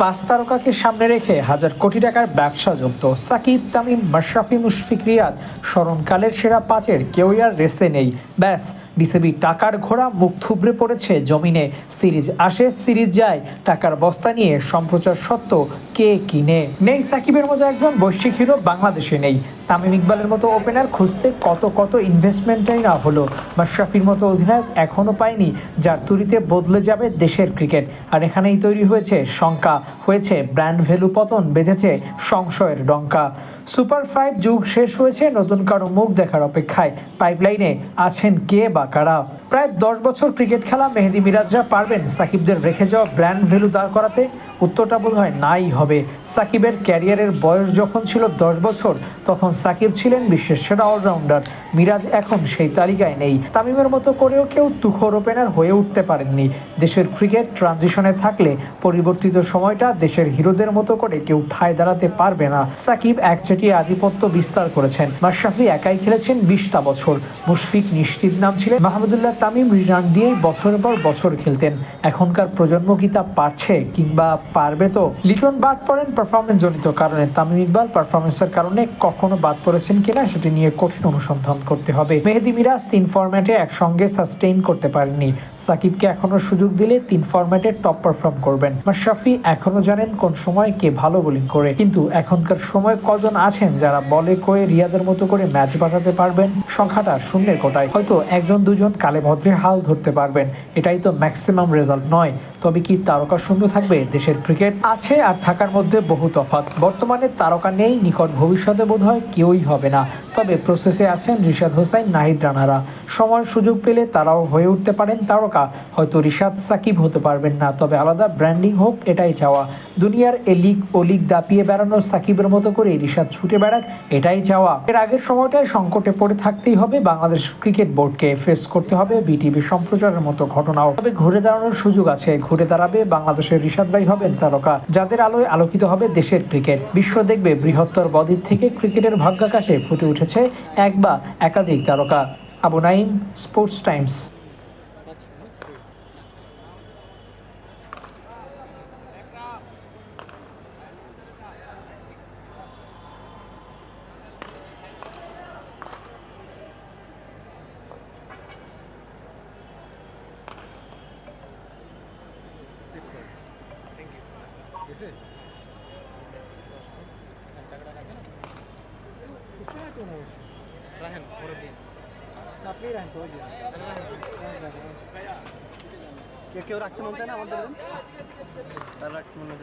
পাঁচ তারকাকে সামনে রেখে হাজার কোটি টাকার ব্যবসা যুক্ত সাকিব, তামিম, মাশরাফি, মুশফিক, রিয়াদ। স্মরণকালের সেরা পাঁচের কেউই আর রেসে নেই। ব্যাস বিসিবি টাকার ঘোড়া মুখ থুবড়ে পড়েছে জমিনে। সিরিজ আসে, সিরিজ যায়। টাকার বস্তা নিয়ে সম্প্রচার সত্ত্বেও কে কিনে? নেই সাকিবের মতো একজন বৈশ্বিক হিরো বাংলাদেশে নেই। তামিম ইকবালের মতো ওপেনার খুঁজতে কত কত ইনভেস্টমেন্টই না হলো। মাশরাফির মতো অধিনায়ক এখনও পায়নি, যার তুরিতে বদলে যাবে দেশের ক্রিকেট। আর এখানেই তৈরি হয়েছে শঙ্কা, হয়েছে ব্র্যান্ড ভ্যালু পতন, বেঁধেছে সংশয়ের ডঙ্কা। সুপার ফাইভ যুগ শেষ হয়েছে, নতুন কারও মুখ দেখার অপেক্ষায়। পাইপলাইনে আছেন কে বা কারা প্রায় দশ বছর ক্রিকেট খেলা মেহেদি মিরাজরা পারবেন সাকিবদের রেখে যাওয়া ব্র্যান্ড ভ্যালু দাঁড় করাতে। উত্তরটা বোধ হয় নাই হবে। সাকিবের ক্যারিয়ারের বয়স যখন ছিল দশ বছর, তখন সাকিব ছিলেন বিশ্বের সেরা অলরাউন্ডার। মিরাজ এখন সেই তালিকায় নেই। তামিমের মতো করেও কেউ তুখোর ওপেনার হয়ে উঠতে পারেননি। দেশের ক্রিকেট ট্রানজিশনে থাকলে পরিবর্তিত সময়টা দেশের হিরোদের মতো করে কেউ ঠায় দাঁড়াতে পারবে না। সাকিব একচেটিয়া আধিপত্য বিস্তার করেছেন। মাশরাফি একাই খেলেছেন বিশটা বছর। মুশফিক নিশ্চিত নাম ছিলেন মাহমুদুল্লাহ তামিম রান দিয়েই বছরের পর বছর খেলতেন। এখনকার প্রজন্ম কি তা পারছে কিংবা পারবে তো? লিটন বাদ পড়েন পারফরমেন্স জনিত কারণে। তামিম ইকবাল পারফরমেন্সের কারণে কখনো বাদ পড়েছেন কিনা সেটি নিয়ে কঠিন অনুসন্ধান করতে হবে। মেহেদি মিরাজ তিন ফরম্যাটে একসঙ্গে সাস্টেইন করতে পারেননি। সাকিবকে এখনও সুযোগ দিলে তিন ফরম্যাটে টপ পারফর্ম করবেন। মাশরাফি এখনও জানেন কোন সময় কে ভালো বোলিং করে। কিন্তু এখনকার সময় কজন আছেন যারা বলে কয়ে রিয়াদের মতো করে ম্যাচ বাঁচাতে পারবেন? সংখ্যাটা শূন্যের কোটায়। হয়তো একজন দুজন কালে ভদ্রে হাল ধরতে পারবেন। এটাই তো ম্যাক্সিমাম রেজাল্ট নয়। তবে কি তারকা শূন্য থাকবে দেশের ক্রিকেট আছে আর থাকার মধ্যে বহু তফাৎ। বর্তমানে তারকা নেই, নিকট ভবিষ্যতে বোধ হয় কেউই হবে না। তবে প্রসেসে আছেন রিশাদ হোসাইন, নাহিদ রানারা। সময় সুযোগ পেলে তারাও হয়ে উঠতে পারেন তারকা। হয়তো রিশাদ সাকিব হতে পারবেন না, তবে আলাদা ব্র্যান্ডিং হোক, এটাই চাওয়া। দুনিয়ার এ লিগ ও লিগ দাপিয়ে বেড়ানো সাকিবের মতো করে রিশাদ ছুটে বেড়াক, এটাই চাওয়া। এর আগের সময়টায় সংকটে পড়ে থাকতেই হবে বাংলাদেশ ক্রিকেট বোর্ডকে। ফেস করতে হবে বিটিভি সম্প্রচারের মতো ঘটনাও। তবে ঘুরে দাঁড়ানোর সুযোগ আছে, ঘুরে দাঁড়াবে বাংলাদেশের ঋষাদরাই হবেন তারকা, যাদের আলোয় আলোকিত হবে দেশের ক্রিকেট। বিশ্ব দেখবে বৃহত্তর বদ্বীপ থেকে ক্রিকেটের ভাগ্যাকাশে ফুটে উঠেছে এক বা একাধিক তারকা। Abu Naim sports times. গেছে টাকাটা রাখেন অবশ্য রাখেন আপনি রাখেন দিন কেউ কেউ রাখতে মন চায় না আমাদের? তারা রাখতে মনে